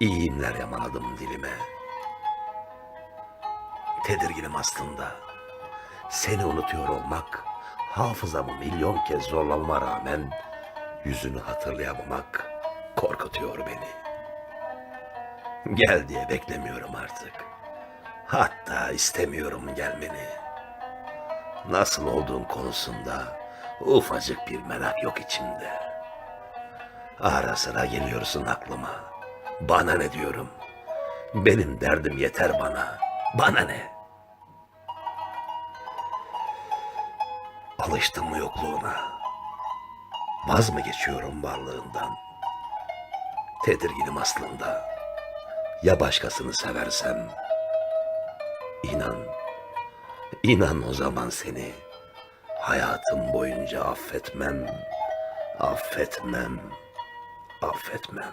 iyimler yamaladım dilime. Tedirginim aslında. Seni unutuyor olmak, hafızamı milyon kez zorlamama rağmen yüzünü hatırlayamamak korkutuyor beni. Gel diye beklemiyorum artık. Hatta istemiyorum gelmeni. Nasıl olduğun konusunda ufacık bir merak yok içimde. Ara sıra geliyorsun aklıma. Bana ne diyorum? Benim derdim yeter bana. Bana ne? Alıştım mı yokluğuna? Vaz mı geçiyorum varlığından? Tedirginim aslında. Ya başkasını seversem? İnan, inan o zaman seni hayatım boyunca affetmem, affetmem, affetmem.